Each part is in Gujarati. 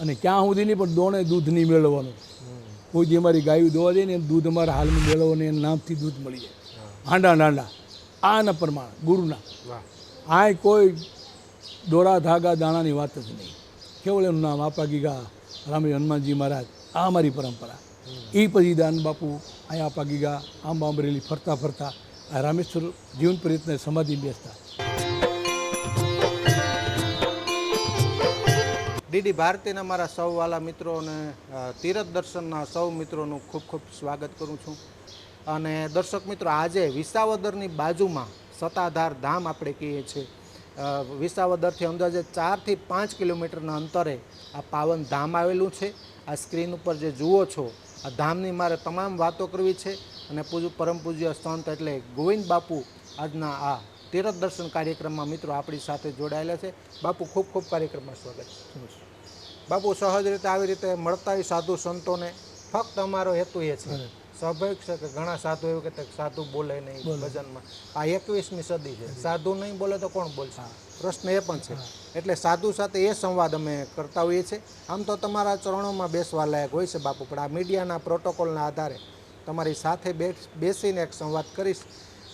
અને ક્યાં સુધી નહીં પણ દોણે દૂધ નહીં મેળવવાનું. કોઈ જે અમારી ગાયું દોવા દે ને એમ દૂધ અમારા હાલમાં મેળવવાનું એના નામથી દૂધ મળી જાય. હાંડા નાંડા આના પ્રમાણ ગુરુના. આ કોઈ દોરા ધાગા દાણાની વાત જ નહીં. કેવળ એનું નામ આપા ગીગા રામી હનુમાનજી મહારાજ. આ અમારી પરંપરા. એ પછી દાન બાપુ અહીંયા આપા ગીગા આંબા અમરેલી ફરતા ફરતા આ રામેશ્વર જીવન પ્રયત્ન સમાધિ બેસતા. ડીડી ભારતીના મારા સૌ વાલા મિત્રો અને તીરથ દર્શનના સૌ મિત્રોનું ખૂબ ખૂબ સ્વાગત કરું છું. અને દર્શક મિત્રો, આજે વિસાવદરની બાજુમાં સતાધાર ધામ આપણે કહીએ છીએ. વિસાવદરથી અંદાજે ચારથી પાંચ કિલોમીટરના અંતરે આ પાવન ધામ આવેલું છે. આ સ્ક્રીન ઉપર જે જુઓ છો, આ ધામની મારે તમામ વાતો કરવી છે. અને પૂજ પરમ પૂજ્ય સંત એટલે ગોવિંદ બાપુ આજના આ તીરથ દર્શન કાર્યક્રમમાં મિત્રો આપણી સાથે જોડાયેલા છે. બાપુ ખૂબ ખૂબ કાર્યક્રમમાં સ્વાગત બાપુ સહજ રીતે આવી રીતે મળતા સાધુ સંતોને ફક્ત અમારો હેતુ એ છે. સ્વાભાવિક છે કે ઘણા સાધુ એવું કે સાધુ બોલે નહીં ભજનમાં. આ એકવીસમી સદી છે. સાધુ નહીં બોલે તો કોણ બોલશે? પ્રશ્ન એ પણ છે. એટલે સાધુ સાથે એ સંવાદ અમે કરતા હોઈએ છીએ. આમ તો તમારા ચરણોમાં બેસવા લાયક હોય છે બાપુ પણ આ મીડિયાના પ્રોટોકોલના આધારે તમારી સાથે બેસીને એક સંવાદ કરીશ.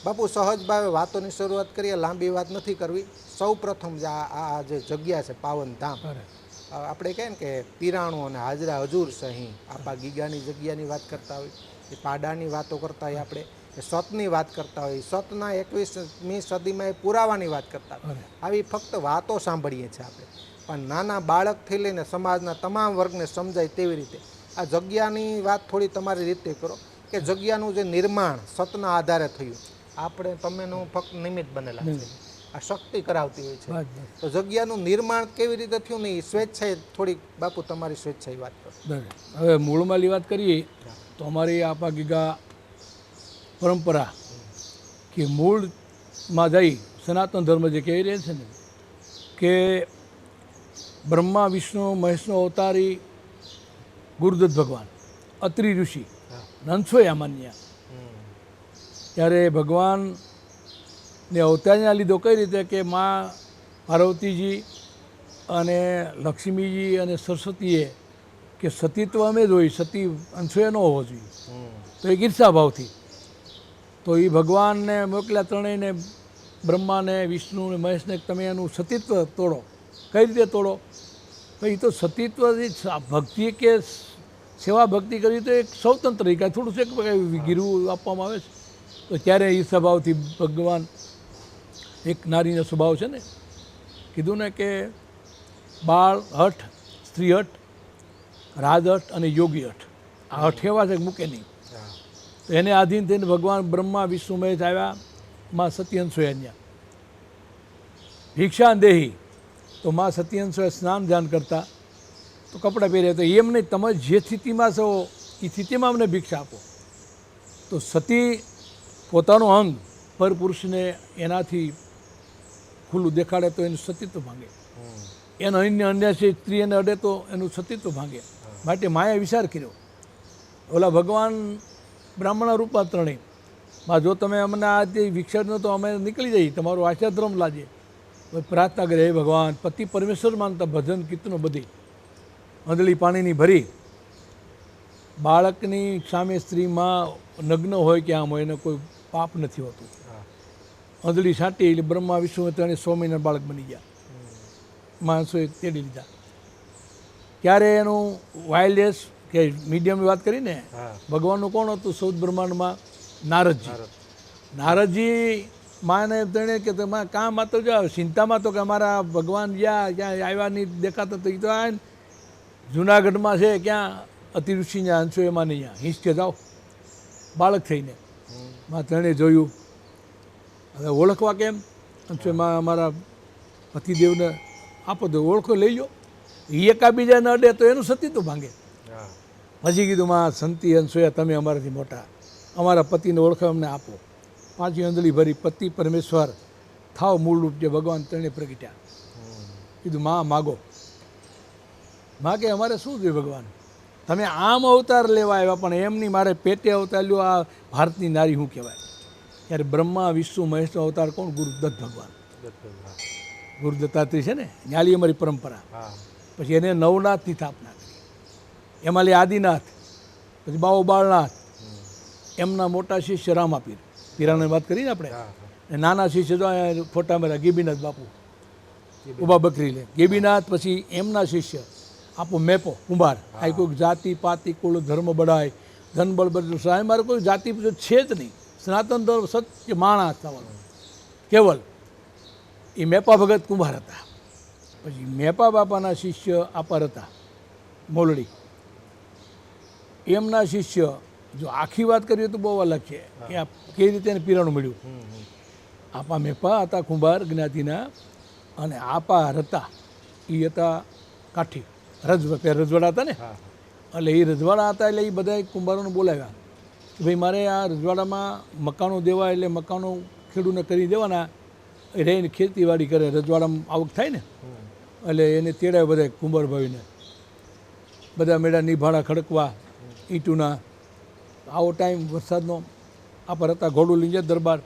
બાપુ સહજ ભાવે વાતોની શરૂઆત કરીએ લાંબી વાત નથી કરવી. સૌ પ્રથમ જે આ આ જે જગ્યા છે પાવનધામ આપણે કહે ને કે પીરાણું અને હાજરા હજુર સહી આપા ગીગાની જગ્યાની વાત કરતા હોય એ પાડાની વાતો કરતા હોય આપણે એ સતની વાત કરતા હોય સતના એકવીસમી સદીમાં એ પુરાવાની વાત કરતા હોય. આવી ફક્ત વાતો સાંભળીએ છીએ આપણે. પણ નાના બાળકથી લઈને સમાજના તમામ વર્ગને સમજાય તેવી રીતે આ જગ્યાની વાત થોડી તમારી રીતે કરો કે જગ્યાનું જે નિર્માણ સતના આધારે થયું. આપણે તમેનું ફક્ત નિમિત્ત બનેલા છે આ શક્તિ કરાવતી હોય છે. તો જગ્યાનું નિર્માણ કેવી રીતે થયું ને એ સ્વેચ્છાએ થોડીક બાપુ તમારી સ્વેચ્છાએ વાત કરો. હવે મૂળમાંની વાત કરીએ તો અમારી આપા ગીગા પરંપરા કે મૂળમાં જઈ સનાતન ધર્મ જે કહી રહ્યા છે ને કે બ્રહ્મા વિષ્ણુ મહેશનો અવતારી ગુરુદત્ત ભગવાન અત્રિ ઋષિ નંદસોયા માન્યા. ત્યારે ભગવાનને અવતારના લીધો કઈ રીતે કે માં પાર્વતીજી અને લક્ષ્મીજી અને સરસ્વતીએ કે સતીત્વ અમે જ હોય સતી અંશોએ ન હોવો જોઈએ. તો એ ઈર્ષાભાવથી તો એ ભગવાનને મોકલ્યા ત્રણેયને, બ્રહ્માને, વિષ્ણુને, મહેશને તમે એનું સતીત્વ તોડો. કઈ રીતે તોડો? તો એ તો સતીત્વથી ભક્તિ કે સેવા ભક્તિ કરવી તો એક સ્વતંત્ર કાંઈ થોડું છે કે ગીરવું આપવામાં આવે છે? તો ત્યારે એ સ્વભાવથી ભગવાન એક નારીનો સ્વભાવ છે ને, કીધું ને કે બાળ હઠ, સ્ત્રી હઠ રાજહઠ અને યોગી હઠ. આ હઠ એવા છે મૂકે નહીં. તો એને આધીન થઈને ભગવાન બ્રહ્મા, વિષ્ણુ, મહેશ આવ્યા, માં સત્યંશોએ અહીંયા ભિક્ષા દેહી. તો માં સત્યંશોએ સ્નાન ધ્યાન કરતા, તો કપડાં પહેર્યા તો એમ નહીં, તમે જે સ્થિતિમાં છો, એ સ્થિતિમાં અમને ભિક્ષા આપો. તો સતી પોતાનું અંગ પર પુરુષને એનાથી ખુલ્લું દેખાડે તો એનું સતીત્વ ભાંગે. એનો અન્ય સ્ત્રી એને અડે તો એનું સતીત્વ ભાંગે. માટે માએ વિચાર કર્યો. ઓલા ભગવાન બ્રાહ્મણ રૂપમાં ત્રણેયમાં જો તમે અમને આ જે વિક્ષેપનો તો અમે નીકળી જઈએ તમારું આશાધ્રમ લાજે. પ્રાર્થના કરે હે ભગવાન પતિ પરમેશ્વર માનતા ભજન કીર્તનો બધી. અંદલી પાણીની ભરી. બાળકની સામે સ્ત્રીમાં નગ્ન હોય કે આમ હોય એને કોઈ પાપ નથી હોતું. અંધળી છાંટી એટલે બ્રહ્મા વિષ્ણુ ત્રણે સો મહિના બાળક બની ગયા. માણસોએ તેડી લીધા. ત્યારે એનું વાયરલેસ કે મીડિયમની વાત કરીને ભગવાનનું કોણ હતું? સૌદ બ્રહ્માંડમાં નારદજી. નારદજી માને તેણે કે તમે કામ તો જાઓ ચિંતામાં તો કે અમારા ભગવાન જ્યાં ક્યાં આવ્યા નહીં દેખાતા તો એ તો આ જુનાગઢમાં છે ક્યાં અતિ ઋષિના અંશો એમાં નહીં હિંચકે જાઓ. બાળક થઈને. માં તેણે જોયું. હવે ઓળખવા કેમ? અંશો એમાં અમારા પતિદેવને આપો તો ઓળખો લઈ લો એ એકાબીજાને અડે તો એનું સતીત્વ ભાંગે. હજી કીધું માં સંતિ અંશોયા તમે અમારાથી મોટા. અમારા પતિને ઓળખો અમને આપો. પાંચી અંજલી ભરી પતિ પરમેશ્વર થાવ મૂળરૂપ જે ભગવાન તેણે પ્રગટ્યા. કીધું માં માગો. માં કે અમારે શું જોઈએ ભગવાન? તમે આમ અવતાર લેવા આવ્યા પણ એમની મારે પેટે અવતાર લ્યો આ ભારતની નારી શું કહેવાય? ત્યારે બ્રહ્મા વિષ્ણુ મહેશનો અવતાર કોણ? ગુરુદત્ત ભગવાન. ગુરુદત્તાત્રી છે ને? ન્યાલી અમારી પરંપરા. પછી એને નવનાથની સ્થાપના કરી. એમાં આદિનાથ પછી બાવો બાળનાથ. એમના મોટા શિષ્ય રામાપીર. પીરાની વાત કરીને આપણે? નાના શિષ્ય જો ફોટા મેરા ગીબીનાથ બાપુ. ઊભા બકરી લે. ગેબીનાથ પછી એમના શિષ્ય. આપો મેપો કુંભાર. આ કોઈ જાતિ પાતિ કુલ ધર્મ બડાય ધન બળ બધું સાહેબ મારે કોઈ જાતિ છે જ નહીં. સનાતન ધર્મ સત્ય માણસ થવાનું. કેવલ એ મેપા ભગત કુંભાર હતા. પછી મેપા બાપાના શિષ્ય આપાર હતા મોલડી. એમના શિષ્ય જો આખી વાત કરીએ તો બહુ અલગ છે. કે આ કેવી રીતે એને પીરાણું મળ્યું? આપા મેપા હતા કુંભાર જ્ઞાતિના અને આપા હતા એ હતા કાઠી. રજ રજવાડા હતા ને? એટલે એ રજવાડા હતા એટલે એ બધા કુંભારોને બોલાવ્યા. કે ભાઈ મારે આ રજવાડામાં મકાનો દેવા એટલે મકાનો ખેડૂને કરી દેવાના. એ રહીને ખેતીવાડી કરે. રજવાડામાં આવક થાય ને? એટલે એને તેડાવે બધા કુંભાર ભાઈને બધા મેળા નિભાડા ખડકવા ઈંટુના. આવો ટાઈમ વરસાદનો. આ પર હતા ઘોડું લઈ જાય દરબાર.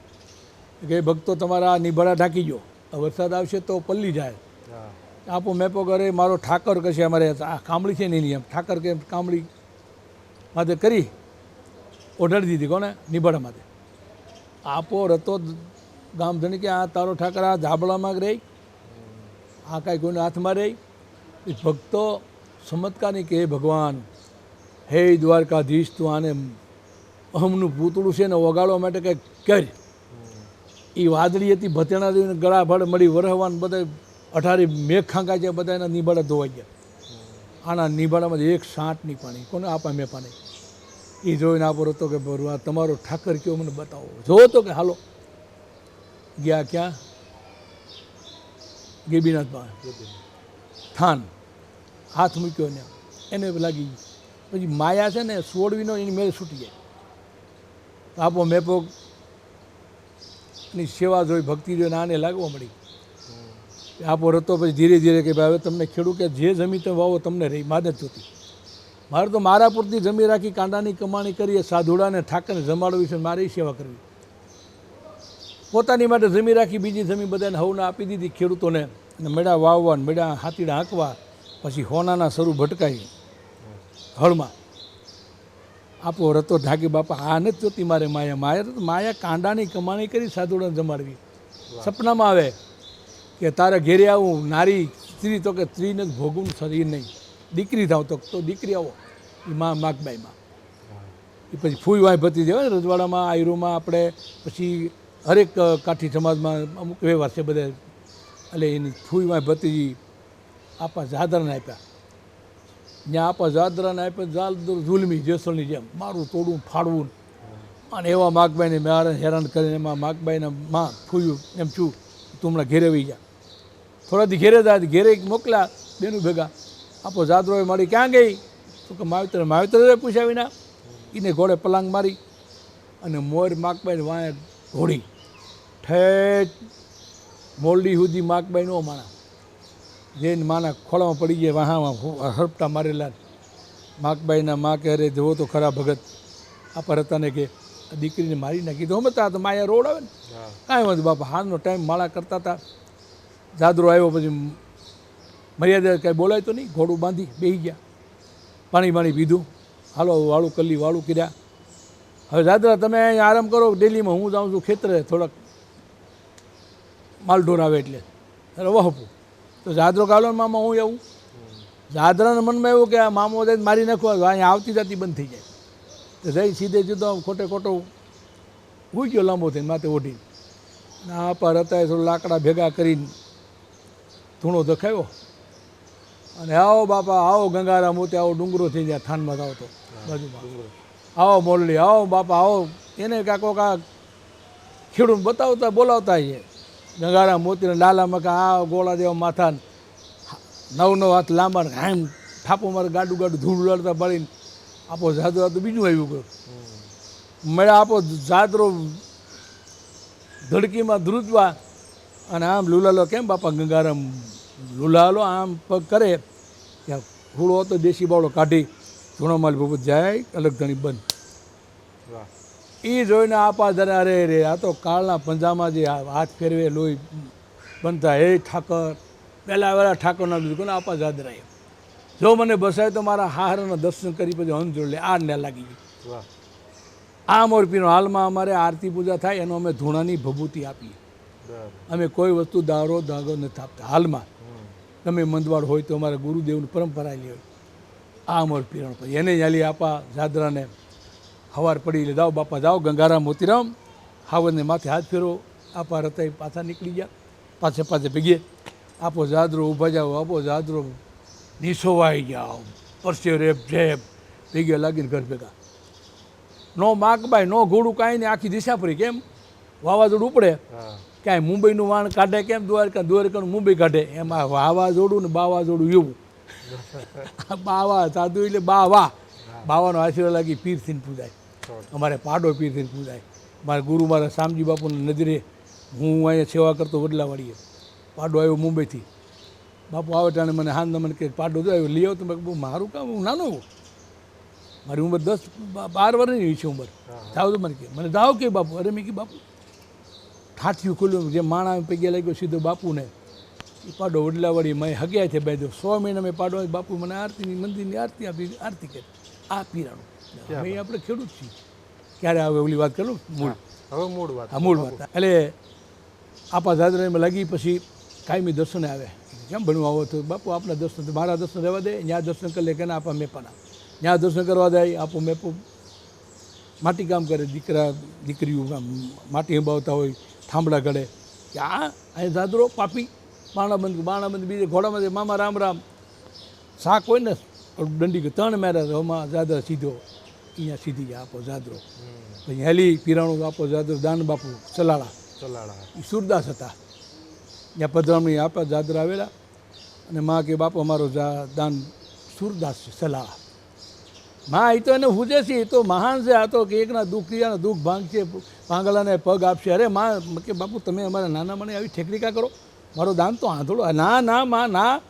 કે ભક્તો તમારા નિભાડા ઢાંકી ગયો વરસાદ આવશે તો પલ્લી જાય. આપો મેપો કરે મારો ઠાકર કશે અમારે આ કામળી છે નહીં એમ. ઠાકર કે કામળી માથે કરી ઓઢાડી દીધી કોને? નિભાડા માથે આપો રતો ગામ ધણી કે આ તારો ઠાકર આ ધાબળામાં રહી. આ કાંઈ કોઈને હાથમાં રહી. એ ભક્તો ચમત્કારની કે હે ભગવાન હે દ્વારકાધીશ તું આને અહમનું પૂતળું છે ને ઓગાળવા માટે કંઈક કર. એ વાદળી હતી ભતેણા ગળા ભળ મળી વરહવાન બધા અઠારી મેઘ ખાંકા છે બધા એના નિભાડા ધોવાઈ ગયા. આના નિભાડામાં એક સાંટ નહીં પાણી, કોને આપા મેં પાણી? એ જોઈને આપો હતો કે ભરવા, તમારો ઠાકર કયો મને બતાવો. જો તો કે હાલો. ગયા ક્યાં? ગેબીનાથ પાસે થાન. હાથ મૂક્યો ને એને લાગી ગયું. પછી માયા છે ને, સોડવીનો એની મેળ છૂટી જાય. આપો મેપો ની સેવા જોઈ ભક્તિ જોઈને આને લાગવા મળી. આપો રતો પછી ધીરે ધીરે કે ભાઈ હવે તમને ખેડૂત કે જે જમીન તમે વાવો તમને રહી જ જોતી. મારે તો મારા પૂરતી જમીન રાખી કાંડાની કમાણી કરીએ સાધુડાને ઠાકરને જમાડવી છે મારી સેવા કરવી. પોતાની માટે જમીન રાખી બીજી જમીન બધાને હવને આપી દીધી ખેડૂતોને અને મેળા વાવવા મેળા હાથીડા હાંકવા પછી હોનાના શરૂ ભટકાઈ હળમાં. આપો રતો ઢાકી બાપા આ નથી જોતી મારે માયા. માયા તો માયા કાંડાની કમાણી કરી સાધુડાને જમાડવી. સપનામાં આવે કે તારે ઘેરે આવું, નારી, સ્ત્રી તો કે સ્ત્રીને જ ભોગવું શરીર નહીં. દીકરી થાવ તો દીકરી આવો એ માં, માગબાઈમાં. એ પછી ફૂઈ વાય ભતી દેવાય ને, રજવાડામાં, આયરોમાં આપણે પછી હરેક કાઠી સમાજમાં અમુક વ્યવહાર છે બધા. એટલે એની ફૂઈ વાય ભતીજી આપા જાદરાને આપ્યા. ત્યાં આપા જાદરાને આપ્યા જાલ ઝુલમી જેસલની જેમ. મારું તોડવું ફાડવું. અને એવા માગબાઈને મારે હેરાન કરીને એમાં માગબાઈને માં ફૂયું, એમ છું, તું હમણાં ઘેરે જા. થોડાથી ઘેરે જાય ઘેરે મોકલા બેનું ભેગા. આપો જાદરોએ મારી ક્યાં ગઈ? તો કે માવતર માવતર પૂછ્યા વિના એને ઘોડે પલાંગ મારી અને મોર માકબાઈ વાંય ઘોડી. ઠેઠ મોરડી સુધી માકબાઈ નો માણા. જઈને માના ખોળામાં પડી ગયા વાહામાં હરપટા મારેલા. માકબાઈના મા કે અરે જવો તો ખરા ભગત આ પર હતા કે આ દીકરીને મારી નાખી. તો હમતા તો માયા રોડ આવે ને. કાંઈ વાંધો બાપા હાલનો ટાઈમ માળા કરતા હતા. જાદરો આવ્યો પછી મર્યાદા કાંઈ બોલાય તો નહીં. ઘોડું બાંધી બેસી ગયા. પાણી પાણી પીધું. હાલો, વાળું કલ્લી વાળું કર્યા. હવે દાદરા તમે અહીંયા આરામ કરો ડેલીમાં હું જાઉં છું ખેતરે થોડાક. માલઢોર આવે એટલે. અરે વહપું તો જાદરો કાલો મામા, હું આવું? જાદરાના મનમાં એવું કે આ મામો જઈને મારી નાખવા અહીંયા આવતી જતી બંધ થઈ જાય. તો જઈ સીધે સીધો ખોટે ખોટો હું ગયો લાંબો થઈને માથે ઓઢી ના પર હતા થોડું લાકડા ભેગા કરીને ધૂણો દખાયો. અને આવો બાપા આવો ગંગારા મોતે આવો ડુંગરો થઈ જાય થાનમાં આવતો બાજુમાં. આવો મોરલી આવો બાપા આવો. એને કાકો કા ખેડૂત બતાવતા બોલાવતા છે ગંગારા મોતીને લાલા મકા આ ગોળા દેવા માથાને નવ નવ હાથ લાંબા હામ થાપો મારે ગાડું ગાડું ધૂળ લડતા બળીને આપો જાદુ તો બીજું આવ્યું ગયું મળ્યા આપો જાદરો ધડકીમાં ધ્રુજવા. અને આમ લુલાલો કેમ બાપા ગંગારામ લુલાલો આમ પગ કરે ત્યાં ફૂળો હતો દેશી બાવળો કાઢી ધૂણો માલ ભૂપત જાય અલગ ધણી બંધ. એ જોઈને આપા ધરે અરે રે આ તો કાળના પંજામાં જે હાથ ફેરવે લોહી બનતા હે ઠાકર પહેલાં વહેલા ઠાકરના દીધું કોને આપા જાદરાએ જો મને બસાય તો મારા હારના દર્શન કરી પછી અંધ જોડે આ ને લાગી ગઈ આ મોરપીનો હાલમાં અમારે આરતી પૂજા થાય એનો અમે ધૂણાની ભભૂતિ આપીએ. અમે કોઈ વસ્તુ દારો દાગો નથી આપતા હાલમાં. તમે મંદવાડ હોય તો અમારા ગુરુદેવની પરંપરા લે હોય. આ અમર પીરણ પછી એને ચાલી આપા જાદરાને હવાર પડી એટલે જાઓ બાપા, જાઓ ગંગારામ મોતીરામ હાવરને માથે હાથ ફેરો આપા રતાઈ પાછા નીકળી ગયા. પાછે પાછે ભેગીએ. આપો જાદરો ઊભા જાઓ, આપો જાદરો નિસોવાઈ જાઓ. પરસે રેપ, ઝેપ. ભેગ્યા લાગીને ઘર ભેગા. નો માકબાઈ નો ઘોડું કાંઈ નહીં. આખી દિશા ફરી કેમ? વાવાઝોડું ઉપડે. ક્યાંય મુંબઈનું વાણ કાઢે કેમ? દ્વારકા, દ્વારકાનું મુંબઈ કાઢે. એમાં વાવાઝોડું ને બાવાઝોડું એવું. બાવા સાધુ એટલે બાવા. બાવાનો આશીર્વાદ લાગી પીરથીને પૂજાય. અમારે પાડો પીરથીને પૂજાય. મારા ગુરુ મારા શામજી બાપુની નજરે હું અહીંયા સેવા કરતો વડલાવાડીએ. પાડો આવ્યો મુંબઈથી. બાપુ આવે ટાણે મને હાન મને કે પાડો જો આવ્યો, લઈ આવો. તો બહુ મારું કામ? હું નાનો. મારી ઉંમર દસ, બાર વર્ષની છે ઉંમર. જાઓ તો મને કે મને જાઓ કે બાપુ. અરે મેં કે બાપુ ઠાઠિયું ખુલ્લું જે માણા પગે લાગ્યો સીધો બાપુને. એ પાડો વડલાવાળી મેં હગ્યા છે બે દો સો મહિના મેં પાડો બાપુ મને આરતીની મંદિરની આરતી આપી આરતી કરી. આ પીરાણું. હવે આપણે ખેડૂત છીએ. ક્યારે આવે ઓલી વાત કરું? મૂળ. હવે મૂળ વાત. હા મૂળ વાત. એટલે આપા દાદરામાં લાગી પછી કાયમી દર્શને આવે. કેમ ભણવા આવો તો? બાપુ આપણા દર્શન મારા દર્શન રહેવા દે ત્યાં દર્શન કરી લે કે ના આપા મેપાના. ત્યાં દર્શન કરવા જાય આપો મેપો. માટી કામ કરે દીકરા દીકરીઓ આમ માટી હંબાવતા હોય. થાંભલા ગળે કે આ અહીં દાદરો પાપી બાણાબંધ બાણાબંધ બીજે ઘોડામાં મામા રામ રામ. શાક હોય ને દંડી કે ત્રણ મેરા હમા જાદર સીધો. અહીંયા સીધી આપો જાદરો. પછી હેલી પીરાણું આપો જાદરો દાન બાપુ ચલાળા. ચલાડા એ સુરદાસ હતા. ત્યાં પધરામણી આપા જાદરા આવેલા. અને માં કે બાપુ અમારો જા દાન સુરદાસ છે સલાળા માં એ તો એને હુજે છે એ તો મહાન છે. આ તો કે એકના દુઃખ ત્રીજાના દુઃખ ભાંગશે પાંગલાને પગ આપશે. અરે માં કે બાપુ, તમે અમારા નાના મને આવી ઠેકડીકા કરો. મારો દાન તો આંધળો ના ના, માં, ના.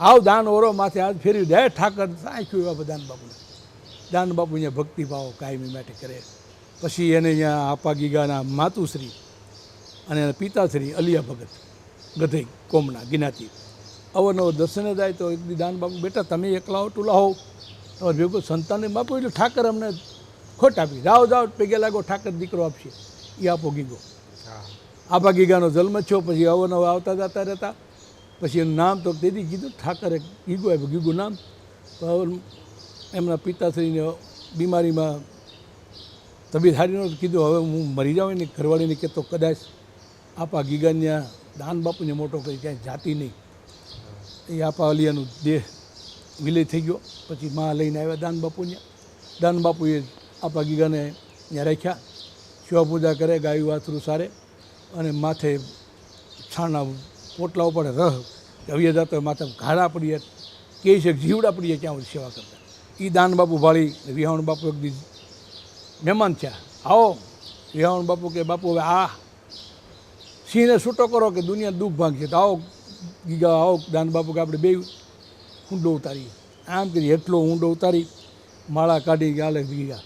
આવ દાન ઓરો માથે હાથ ફેરવી દે. ઠાકર સાંખ્યું એવા દાન બાપુને. દાન બાપુ અહીંયા ભક્તિભાવ કાયમી માટે કરે. પછી એને અહીંયા આપા ગીગાના માતુશ્રી અને એના પિતાશ્રી અલિયા ભગત ગધઈ કોમના ગિનાતી અવનવો દર્શને જાય તો એક દાન બાપુ, બેટા, તમે એકલાઓ હો ટુલા હો તમારે ભેગું સંતાનને બાપુ એટલે ઠાકર અમને ખોટ આપી. જાઓ જાઓ પેગે લાગો ઠાકર દીકરો આપશે. એ આપો ગીગો. આબા ગીગાનો જન્મ થયો પછી અવનવ આવતા જતા રહેતા. પછી એનું નામ તો તેથી કીધું ઠાકરે ગીગો આપ્યું ગીગુ નામ. તો એમના પિતાશ્રીને બીમારીમાં તબિયત નહોતી કીધું હવે હું મરી જાઉં ને ઘરવાળીને કહેતો કદાચ આપા ગીગાને દાન બાપુને મોટો કરી ક્યાંય જાતિ નહીં. એ આપા અલિયાનું દેહ વિલય થઈ ગયો. પછી માં લઈને આવ્યા દાન બાપુને. દાન બાપુએ આપા ગીગાને ત્યાં રાખ્યા. શિવા પૂજા કરે, ગાયું વાથરું સારે અને માથે છાણા, પોટલા ઉપર રહ. હવે જતો માથે ઘાડા પડીએ. કે છે જીવડા પડીએ ત્યાં સેવા કરતા. એ દાન બાપુ ભાળી વિહાવણ બાપુ એક દી મહેમાન થયા. આવો. વિહાવણ બાપુ કે, બાપુ, હવે આ સિંહને છૂટો કરો કે દુનિયા દુઃખ ભાગશે. તો આવો ગીગા, આવો દાન બાપુ કે, આપણે બે ઊંડો ઉતારી. આમ કરી એટલો ઊંડો ઉતારી, માળા કાઢી ગાલે ગયા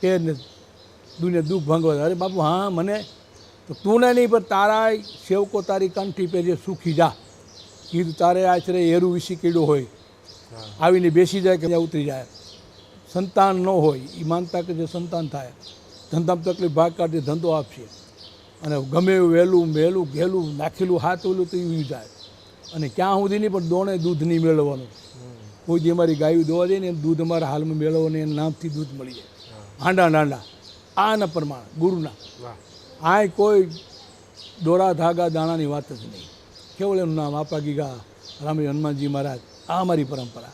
કે દુનિયા દુઃખ ભાંગવા અરે બાપુ, હા, મને તો તું નહીં, પણ તારા સેવકો તારી કંઠી પહેરી સુખી જા. કીધું તારે આશરે એરું વિસી કીડું હોય. આવીને બેસી જાય કે ઉતરી જાય. સંતાન ન હોય એ માનતા કે જે સંતાન થાય. ધંધામાં તકલીફ ભાગ કાઢી ધંધો આપશે. અને ગમે એવું વહેલું વહેલું ઘેલું નાખેલું હાથ ઓલું તો એ જાય. અને ક્યાં સુધી નહીં પણ દોણે દૂધ નહીં મેળવવાનું. કોઈ જે અમારી ગાયું દોવા દે ને દૂધ અમારા હાલમાં મેળવવાનું એના નામથી દૂધ મળી જાય. હાંડા નાંડા. આના પ્રમાણ ગુરુના. આ આય કોઈ દોરા ધાગા દાણાની વાત જ નહીં. કેવળ એનું નામ આપા ગીગા રામી હનુમાનજી મહારાજ. આ અમારી પરંપરા.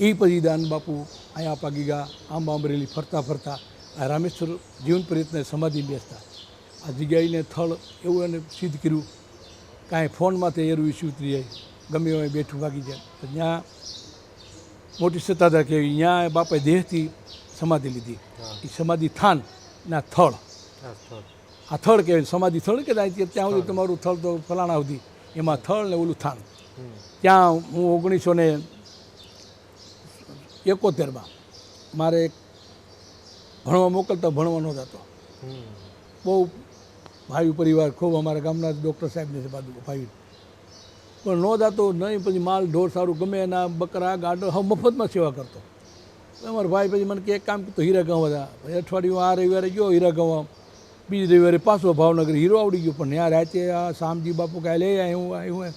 એ પછી દાન બાપુ અહીંયા આપા ગીગા આંબા અમરેલી ફરતા ફરતા આ રામેશ્વર જીવન પ્રયત્ન સમાધિ બેસતા. આ જગ્યાએને થળ એવું એને સિદ્ધ કર્યું. કાંઈ ફોનમાંથી એરવી ઉતરી જાય ગમે હોય બેઠું ભાગી જાય. તો ત્યાં મોટી સત્તાધાર કહેવી ત્યાં બાપાએ દેહથી સમાધિ લીધી. એ સમાધિ થાન ના થળ. આ થળ કહેવાય સમાધિ થળ કે ત્યાં સુધી તમારું થળ તો ફલાણા સુધી. એમાં થળ ને ઓલું થાન. ત્યાં હું ઓગણીસો ને એકોતેરમાં મારે ભણવા મોકલતા ભણવા જ હતો બહુ ભાઈ પરિવાર ખૂબ અમારા ગામના ડૉક્ટર સાહેબને છે બાજુ ભાઈ. પણ ન જાતો નહીં, પછી માલ, ઢોર સારું ગમે એના, બકરા, ગાડો, હવે મફતમાં સેવા કરતો. અમારા ભાઈ પછી મને કે એક કામ કરતો હીરા ગાવા હતા અઠવાડિયું આ રવિવારે ગયો હીરા ગાવા બીજી રવિવારે પાછો ભાવનગર હીરો આવડી ગયો. પણ ત્યાં રાતે આ શામજી બાપુ કાંઈ લઈ આવ્યું આવ્યું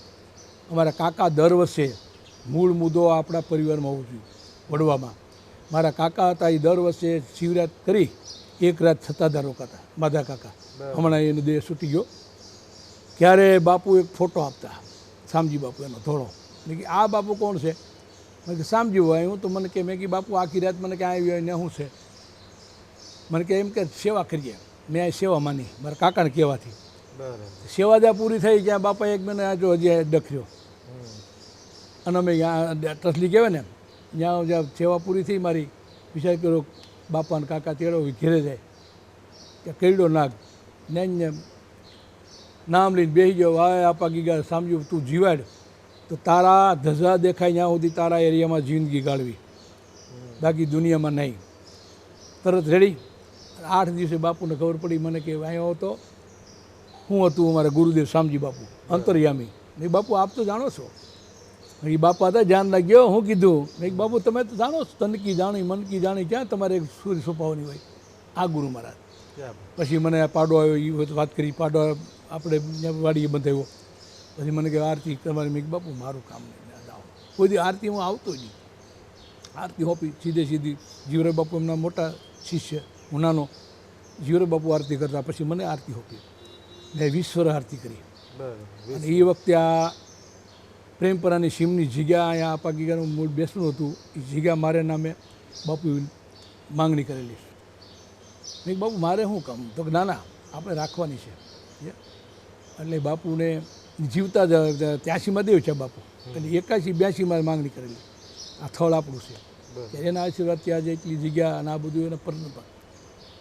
અમારા કાકા દર વર્ષે મૂળ મુદ્દો આપણા પરિવારમાં હોવું જોઈએ વડવામાં. મારા કાકા હતા એ દર વર્ષે શિવરાત કરી. એક રાત સત્તાધાર રોકાતા માધા કાકા. હમણાં એનો દેહ છૂટી ગયો. ત્યારે બાપુ એક ફોટો આપતા શામજી બાપુ એનો ધોળો. મેં કે આ બાપુ કોણ છે? મેં કે શામજી હોય. હું તો મને કે મેં કે બાપુ આખી રાત મને ક્યાં આવી હોય ને શું છે? મને કે એમ કે સેવા કરીએ. મેં સેવા માની મારા કાકાને કહેવાથી. સેવા જ્યાં પૂરી થઈ ત્યાં બાપા એક મને જો હજી ડખર્યો. અને અમે ત્યાં ટસલી કહેવાય ને ત્યાં જ્યાં સેવા પૂરી થઈ મારી વિચાર કર્યો બાપા અને કાકા તેડો ઘેરે જાય. કે કરડો નાગ ને નામ લઈને બેસી ગયો વાય આપા ગીગા સામજ્યું તું જીવાડ. તો તારા ધજા દેખાય ત્યાં સુધી તારા એરિયામાં જિંદગી ગાળવી. બાકી દુનિયામાં નહીં. તરત રેડી. આઠ દિવસે બાપુને ખબર પડી, મને કે અહીંયા હતો હું હતું અમારા ગુરુદેવ શામજી બાપુ, અંતર્યામી. નહીં બાપુ, આપ તો જાણો છો. એ બાપા હતા ધ્યાન લાગ્યો હું કીધું. એક બાપુ તમે તો જાણો તનકી જાણી મનકી જાણી ક્યાં તમારે સૂર્ય સ્વભાવની હોય? આ ગુરુ મહારાજ. પછી મને આ પાડો આવ્યો એ વાત કરી પાડો આપણે વાડીએ બંધાવ્યો. પછી મને કહે આરતી તમારે મેં બાપુ મારું કામ નહીં ના કોઈ દી આરતી હું આવતો જ નહીં. આરતી હોપી સીધે સીધી જીવરાય બાપુ એમના મોટા શિષ્ય હું નાનો. જીવરાય બાપુ આરતી કરતા. પછી મને આરતી હોપી. મેં વિશ્વર આરતી કરી. અને એ વખતે આ પ્રેમપરાની સીમની જગ્યા અહીંયા આપા ગીગાનું મૂળ બેસણું હતું. એ જગ્યા મારે નામે બાપુ માંગણી કરેલી છે. બાપુ મારે શું કામ? તો ના ના આપણે રાખવાની છે. એટલે બાપુને જીવતા જ ત્યાસીમાં દેવ છે બાપુ. એટલે એકાસી બ્યાસીમાં માંગણી કરેલી. આ થળ આપણું છે. એના એના આશીર્વાદથી આજે એટલી જગ્યા અને આ બધું એને પર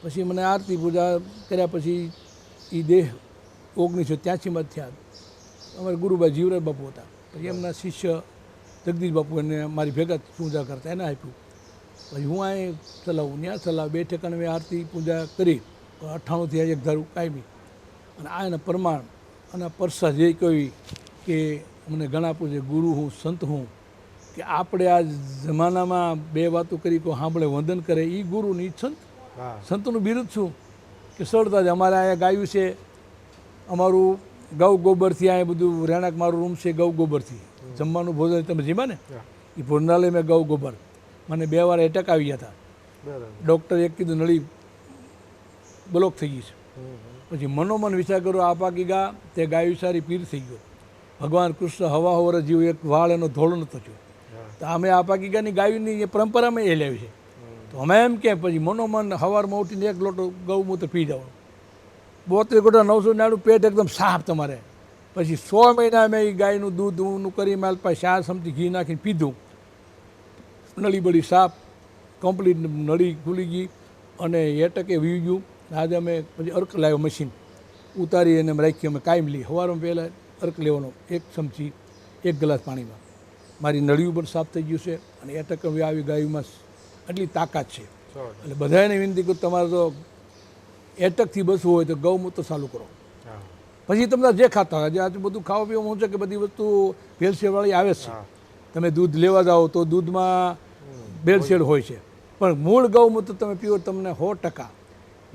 પછી મને આરતી પૂજા કર્યા પછી એ દેહ ઓગણીસો ત્યાસીમાં જ થયા. અમારે ગુરુભાઈ જીવરાજ બાપુ હતા. એમના શિષ્ય જગદીશ બાપુ એને મારી ભેગા પૂજા કરતા એને આપ્યું. પછી હું અહીં ચલાવું ત્યાં ચલાવું બે ઠેકાણે મેં આરતી પૂજા કરી અઠ્ઠાણુંથી એક ધારું કાયમી. અને આ એના પ્રમાણ અને પરસા જે કહી કે મને ઘણા પૂછે ગુરુ હું સંત હું? કે આપણે આ જમાનામાં બે વાતો કરી કોઈ સાંભળે વંદન કરે એ ગુરુ ને સંત હા. સંતનું બિરુદ શું કે સરળતા જ અમારે અહીંયા ગાયું છે અમારું ગૌ ગોબરથી અહીંયા બધું રહેણાંક મારું રૂમ છે ગૌ ગોબરથી. જમવાનું ભોજન તમે જીમા ને? એ ભોજનાલય મેં ગૌ ગોબર. મને બે વાર એટેક આવી ગયા હતા. ડૉક્ટર એક કીધું નળી બ્લોક થઈ ગઈ છે. પછી મનોમન વિચાર કરો આ પાકી ગા તે ગાય સારી પીર થઈ ગયો. ભગવાન કૃષ્ણ હવા હોવર જીવ એક વાળ એનો ધોળ નહોતો થયો. તો અમે આ પાકી ગાની ગાયુંની એ પરંપરામાં એ લેવી છે. તો અમે એમ કે પછી મનોમન હવારમાં ઉઠીને એક લોટો ગૌમૂત્ર પી જવાનું બોતેર ગોટા નવસો નાડું પેટ એકદમ સાફ તમારે. પછી સો મહિના મેં એ ગાયનું દૂધ ઊનું કરી માલ પાસે ચાર સમથી ઘી નાખીને પીધું. નળી બળી સાફ કમ્પ્લીટ નળી ખુલી ગઈ અને એ ટકે વી ગયું. આજે અમે પછી અર્ક લાવ્યો મશીન ઉતારી અને રાખી અમે કાયમ લઈએ. સવારમાં પહેલાં અર્ક લેવાનો એક ચમચી એક ગ્લાસ પાણીમાં. મારી નળિયું પણ સાફ થઈ ગયું છે અને એ ટકે હવે આવી ગાયમાં આટલી તાકાત છે. એટલે બધાને વિનંતી કરું તમારે તો એટકથી બસવું હોય તો ગૌમૂત્ર ચાલુ કરો. પછી તમને જે ખાતા હોય જે આજે બધું ખાવા પીવાનું છે કે બધી વસ્તુ ભેળસેળવાળી આવે છે. તમે દૂધ લેવા જાઓ તો દૂધમાં ભેળસેળ હોય છે. પણ મૂળ ગૌમૂત્ર તમે પીવો તમને સો ટકા.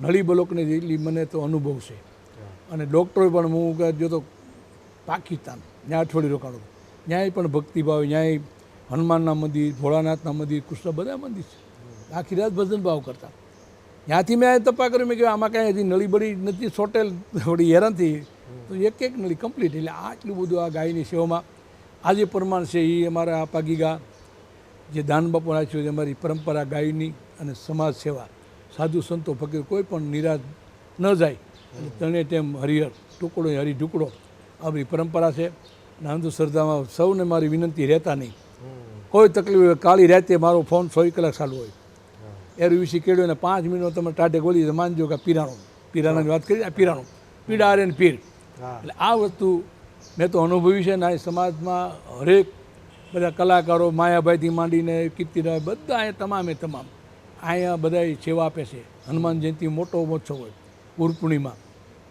નળી બ્લોકની જેટલી મને તો અનુભવ છે. અને ડૉક્ટરો પણ હું જો તો પાકિસ્તાન ત્યાં અઠવાડિયું રોકાણું. ન્યાય પણ ભક્તિભાવ ત્યાંય હનુમાનના મંદિર ભોળાનાથના મંદિર કૃષ્ણ બધા મંદિર છે. આખી રાત ભજન ભાવ કરતા. ત્યાંથી મેં આ તપા કર્યું મેં કહ્યું આમાં કાંઈ હજી નળી બળી નથી સોટેલ થોડી હેરાનથી. તો એક એક નળી કમ્પ્લીટ એટલે આટલું બધું આ ગાયની સેવામાં. આજે પ્રમાણ છે એ અમારા આ પાગીગા જે દાન બાપુ રાખ્યું છે અમારી પરંપરા ગાયની અને સમાજ સેવા. સાધુ સંતો ફકીર કોઈ પણ નિરાશ ન જાય. અને તણે તેમ હરિહર ટુકડો હરી ઢુકડો આ બધી પરંપરા છે. અને અંધશ્રદ્ધામાં સૌને મારી વિનંતી રહેતા નહીં. કોઈ તકલીફ કાળી રાતે મારો ફોન ચોવીસ કલાક ચાલુ હોય. એર વિશે કેળ્યો અને પાંચ મિનિટ તમે ટાટે ગોળી માનજો કે પીરાણું. પીરાણાની વાત કરી આ પીરાણું. પીડા આરે ને પીર. એટલે આ વસ્તુ મેં તો અનુભવી છે ને આ સમાજમાં હરેક બધા કલાકારો માયાભાઈથી માંડીને કીર્તિરાય બધા અહીંયા તમામે તમામ. અહીંયા બધા સેવા આપે છે. હનુમાન જયંતિ મોટો મહોત્સવ હોય ગુરુ પૂર્ણિમા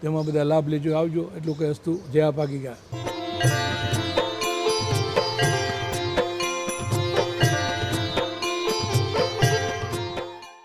તેમાં બધા લાભ લેજો આવજો. એટલું કે વસ્તુ જયા પાકી ગયા